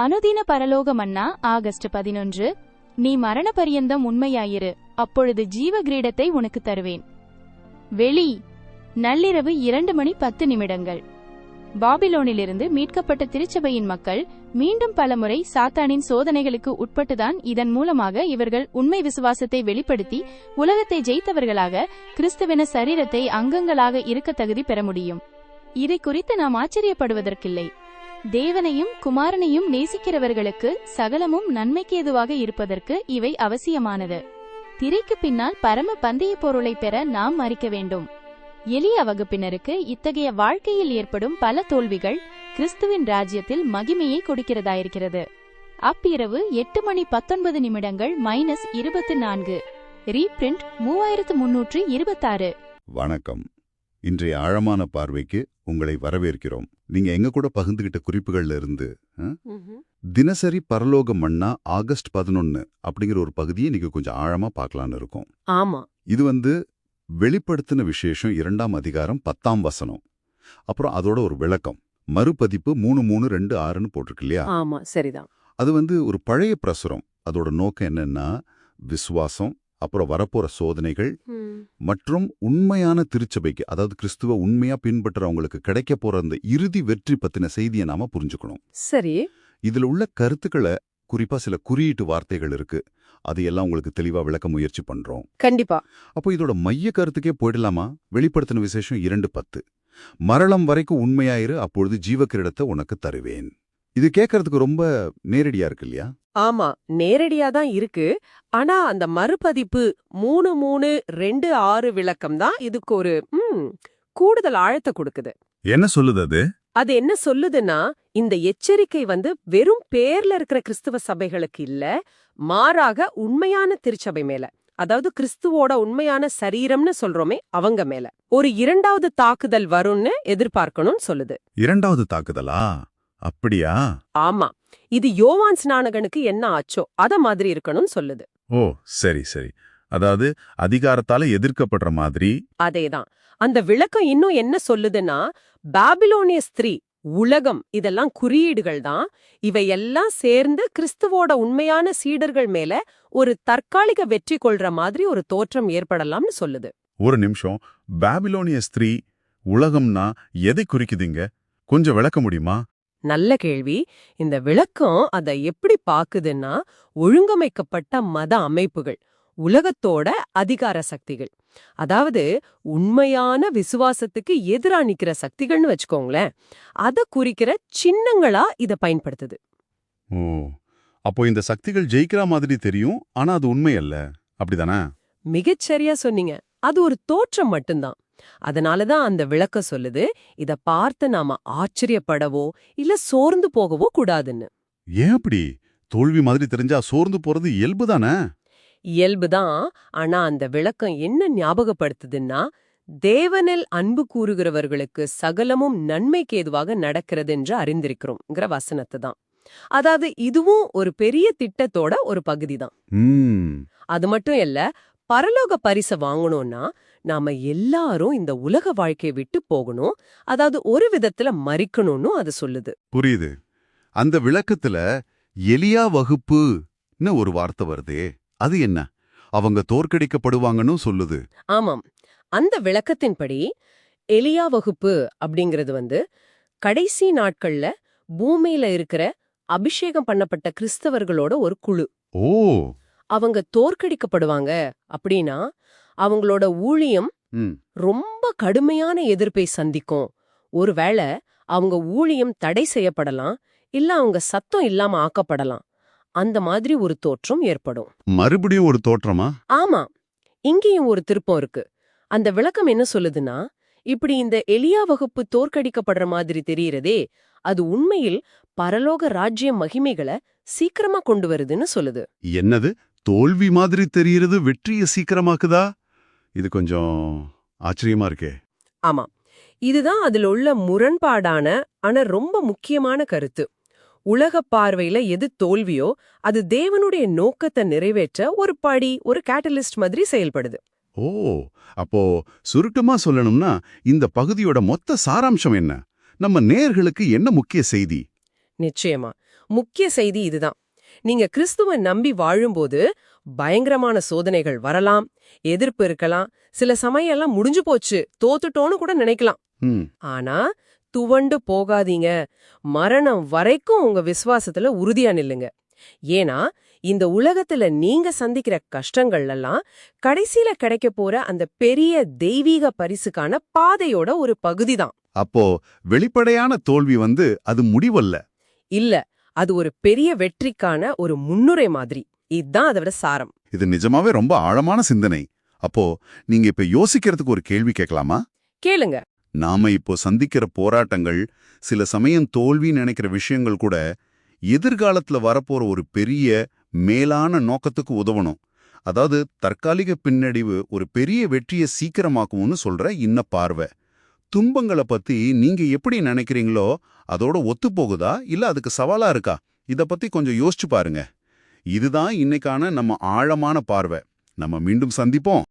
அனுதின பரலோக மன்னா ஆகஸ்ட் பதினொன்று. நீ மரண பரியந்தம் உண்மையாயிரு. அப்பொழுது ஜீவ கிரீடத்தை உனக்கு தருவேன். வெளி. நள்ளிரவு இரண்டு மணி பத்து நிமிடங்கள். பாபிலோனிலிருந்து மீட்கப்பட்ட திருச்சபையின் மக்கள் மீண்டும் பலமுறை சாத்தானின் சோதனைகளுக்கு உட்பட்டுதான் இதன் மூலமாக இவர்கள் உண்மை விசுவாசத்தை வெளிப்படுத்தி உலகத்தை ஜெயித்தவர்களாக கிறிஸ்துவென சரீரத்தை அங்கங்களாக இருக்க தகுதி பெற முடியும். இதை குறித்து நாம் ஆச்சரியப்படுவதற்கில்லை. தேவனையும் குமாரனையும் நேசிக்கிறவர்களுக்கு சகலமும் நன்மைக்கு ஏதுவாக இருப்பதற்கு இவை அவசியமானது. திரைக்கு பின்னால் பரம பந்தய பொருளை பெற நாம் மறிக்க வேண்டும். எளிய வகுப்பினருக்கு இத்தகைய வாழ்க்கையில் ஏற்படும் பல தோல்விகள் கிறிஸ்துவின் ராஜ்யத்தில் மகிமையை கொடுக்கிறதாயிருக்கிறது. அப்பிரவு எட்டு மணி பத்தொன்பது நிமிடங்கள் மைனஸ் இருபத்தி நான்கு. ரீபிரிண்ட் மூவாயிரத்து முன்னூற்று இருபத்தாறு. வணக்கம். இன்றைய ஆழமான பார்வைக்கு உங்களை வரவேற்கிறோம். நீங்க எங்க கூட பகிர்ந்துகிட்ட குறிப்புகள்ல இருந்து? தினசரி பரலோக மன்னா ஆகஸ்ட் பதினொன்னு அப்படிங்கிற ஒரு பகுதியை நீங்க கொஞ்சம் ஆழமா பார்க்கலான்னு இருக்கோம். ஆமா. இது வந்து வெளிப்படுத்தின விசேஷம் இரண்டாம் அதிகாரம் பத்தாம் வசனம். அப்புறம் அதோட ஒரு விளக்கம். மறுபதிப்பு மூணு மூணு ரெண்டு ஆறுன்னு போட்டிருக்கு இல்லையா? ஆமா சரிதான். அது வந்து ஒரு பழைய பிரசுரம். அதோட நோக்கம் என்னன்னா விசுவாசம் அப்புறம் வரப்போற சோதனைகள் மற்றும் உண்மையான திருச்சபைக்கு அதாவது கிறிஸ்துவ உண்மையா பின்பற்றுறவங்களுக்கு கிடைக்க போற அந்த இறுதி வெற்றி பத்தின செய்தியை நாம புரிஞ்சுக்கணும். சரி. இதுல உள்ள கருத்துக்களை குறிப்பா சில குறியீட்டு வார்த்தைகள் இருக்கு. அதையெல்லாம் உங்களுக்கு தெளிவா விளக்க முயற்சி பண்றோம். கண்டிப்பா. அப்போ இதோட மைய கருத்துக்கே போயிடலாமா? வெளிப்படுத்தின விசேஷம் இரண்டு பத்து. மரணம் வரைக்கும் உண்மையாயிரு அப்பொழுது ஜீவக்கிரீடத்தை உனக்கு தருவேன். இது கேட்கறதுக்கு ரொம்ப நேரடியா இருக்கு இல்லையா? ஆமா நேரடியா தான் இருக்கு. ஆனா அந்த மறுபதிப்பு மூணு மூணு ரெண்டு ஆறு விளக்கம் தான் இதுக்கு ஒரு கூடுதல் ஆழத்தை கொடுக்குது. என்ன சொல்லுது அது? அது என்ன சொல்லுதுன்னா இந்த எச்சரிக்கை வந்து வெறும் பேர்ல இருக்கிற கிறிஸ்துவ சபைகளுக்கு இல்ல மாறாக உண்மையான திருச்சபை மேல. அதாவது கிறிஸ்துவோட உண்மையான சரீரம்னு சொல்றோமே அவங்க மேல. ஒரு இரண்டாவது தாக்குதல் வரும்னு எதிர்பார்க்கணும்னு சொல்லுது. இரண்டாவது தாக்குதலா? அப்படியா? ஆமா. இது யோவான் ஸ்நானகனுக்கு என்ன ஆச்சோ அத மாதிரி இருக்கணும்னு சொல்லுது. ஓ சரி சரி. அதாவது அதிகாரத்தால எதிர்க்கப்படுற மாதிரி? அதேதான். அந்த விளக்கம் இன்னும் என்ன சொல்லுதுன்னா பாபிலோனிய ஸ்திரீ உலகம் இதெல்லாம் குறியீடுகள் தான். இவையெல்லாம் சேர்ந்து கிறிஸ்துவோட உண்மையான சீடர்கள் மேல ஒரு தற்காலிக வெற்றி கொள்ற மாதிரி ஒரு தோற்றம் ஏற்படலாம்னு சொல்லுது. ஒரு நிமிஷம். பாபிலோனிய ஸ்திரீ உலகம்னா எதை குறிக்குதுங்க? கொஞ்சம் விளக்க முடியுமா? நல்ல கேள்வி. இந்த விளக்கம் அதை எப்படி பாக்குதுன்னா ஒழுங்கமைக்கப்பட்ட மத அமைப்புகள் உலகத்தோட அதிகார சக்திகள். அதாவது உண்மையான விசுவாசத்துக்கு எதிரா நிக்கிற சக்திகள்னு வச்சுக்கோங்களேன். அத குறிக்கிற சின்னங்களா இத பயன்படுத்துது. ஓ அப்போ இந்த சக்திகள் ஜெயிக்கிற மாதிரி தெரியும் ஆனா அது உண்மை அல்ல அப்படிதானே? மிகச்சரியா சொன்னீங்க. அது ஒரு தோற்றம் மட்டும்தான். அதனாலதான் அந்த விளக்க சொல்லுது இத பார்த்து நாம ஆச்சரியப்படவோ இல்ல சோர்ந்து போகவோ கூடாதுன்னு. ஏன் அப்படி? தோல்வி மாதிரி தெரிஞ்சா சோர்ந்து போறது இயல்பு தானே? இயல்புதான் ஆனா அந்த விளக்கம் என்ன ஞாபகப்படுத்துதுன்னா தேவனில் அன்பு கூறுகிறவர்களுக்கு சகலமும் நன்மைக்கு ஏதுவாக நடக்கிறது என்று அறிந்திருக்கிறோம்ங்கிற வசனத்தை தான். அதாவது இதுவும் ஒரு பெரிய திட்டத்தோட ஒரு பகுதி தான். அது மட்டும் இல்ல பரலோக பரிசை வாங்கணும்னா நாம எல்லாரும் இந்த உலக வாழ்க்கையை விட்டு போகணும். அதாவது ஒரு விதத்துல மறிக்கணும்னு அது சொல்லுது. புரியுது. அந்த விளக்கத்துல எலியா வகுப்புன்னு ஒரு வார்த்தை வருதே. அது என்ன? அவங்க தோற்கடிக்கப்படுவாங்கன்னு சொல்லுது. ஆமாம். அந்த விளக்கத்தின்படி எலியா வகுப்பு அப்படிங்கிறது வந்து கடைசி நாட்கள்ல பூமியில இருக்கிற அபிஷேகம் பண்ணப்பட்ட கிறிஸ்தவர்களோட ஒரு குழு. ஓ. அவங்க தோற்கடிக்கப்படுவாங்க அப்படின்னா அவங்களோட ஊழியம் ரொம்ப கடுமையான எதிர்ப்பை சந்திக்கும். ஒருவேளை அவங்க ஊழியம் தடை செய்யப்படலாம் இல்ல அவங்க சத்தம் இல்லாம ஆக்கப்படலாம். அந்த மாதிரி ஒரு தோற்றம் ஏற்படும். மறுபடியும் ஒரு தோற்றமா? ஆமா. இங்கேயும் ஒரு திருப்பம் இருக்கு. அந்த விளக்கம் என்ன சொல்லுதுன்னா இப்படி இந்த எலியா வகுப்பு தோற்கடிக்கப்படுற மாதிரி தெரியறதே அது உண்மையில் பரலோக ராஜ்ய மகிமைகளை சீக்கிரமா கொண்டு வருதுன்னு சொல்லுது. என்னது? தோல்வி மாதிரி தெரியறது வெற்றியை சீக்கிரமாக்குதா? இது கொஞ்சம் ஆச்சரியமா இருக்கே. ஆமா. இதுதான் அதுல உள்ள முரண்பாடான ஆனா ரொம்ப முக்கியமான கருத்து. உலக பார்வையில எது தோல்வியோ அது தேவனுடைய நோக்கத்தை நிறைவேற்ற ஒரு படி ஒரு கேட்டலிஸ்ட் மாதிரி செயல்படுது. ஓ அப்போ சுருக்கமா சொல்லணும்னா இந்த பகுதியோட மொத்த சாராம்சம் என்ன? நம்ம நேர்களுக்கு என்ன முக்கிய செய்தி? நிச்சயமா. முக்கிய செய்தி இதுதான். நீங்க கிறிஸ்துவ நம்பி வாழும்போது பயங்கரமான சோதனைகள் வரலாம் எதிர்ப்பு இருக்கலாம் சில சமயம் எல்லாம் முடிஞ்சு போச்சு தோத்துட்டோன்னு கூட நினைக்கலாம். ஆனா துவண்டு போகாதீங்க. மரணம் வரைக்கும் உங்க விசுவாசத்துல உறுதியா நில்லுங்க. ஏன்னா இந்த உலகத்துல நீங்க சந்திக்கிற கஷ்டங்கள் எல்லாம் கடைசியில கிடைக்க போற அந்த பெரிய தெய்வீக பரிசுக்கான பாதையோட ஒரு பகுதிதான். அப்போ வெளிப்படையான தோல்வி வந்து அது முடிவல்ல. இல்ல. அது ஒரு பெரிய வெற்றிக்கான ஒரு முன்னுரை மாதிரி. இதுதான் அதோட சாரம். இது நிஜமாவே ரொம்ப ஆழமான சிந்தனை. அப்போ நீங்க இப்ப யோசிக்கிறதுக்கு ஒரு கேள்வி கேட்கலாமா? கேளுங்க. நாம இப்போ சந்திக்கிற போராட்டங்கள் சில சமயம் தோல்வி நினைக்கிற விஷயங்கள் கூட எதிர்காலத்துல வரப்போற ஒரு பெரிய மேலான நோக்கத்துக்கு உதவணும். அதாவது தற்காலிக பின்னடைவு ஒரு பெரிய வெற்றியை சீக்கிரமாக்கும்னு சொல்ற இன்ன பார்வை. துன்பங்களை பத்தி நீங்க எப்படி நினைக்கிறீங்களோ அதோட ஒத்து போகுதா இல்ல அதுக்கு சவாலா இருக்கா? இத பத்தி கொஞ்சம் யோசிச்சு பாருங்க. இதுதான் இன்னைக்கான நம்ம ஆழமான பார்வை. நம்ம மீண்டும் சந்திப்போம்.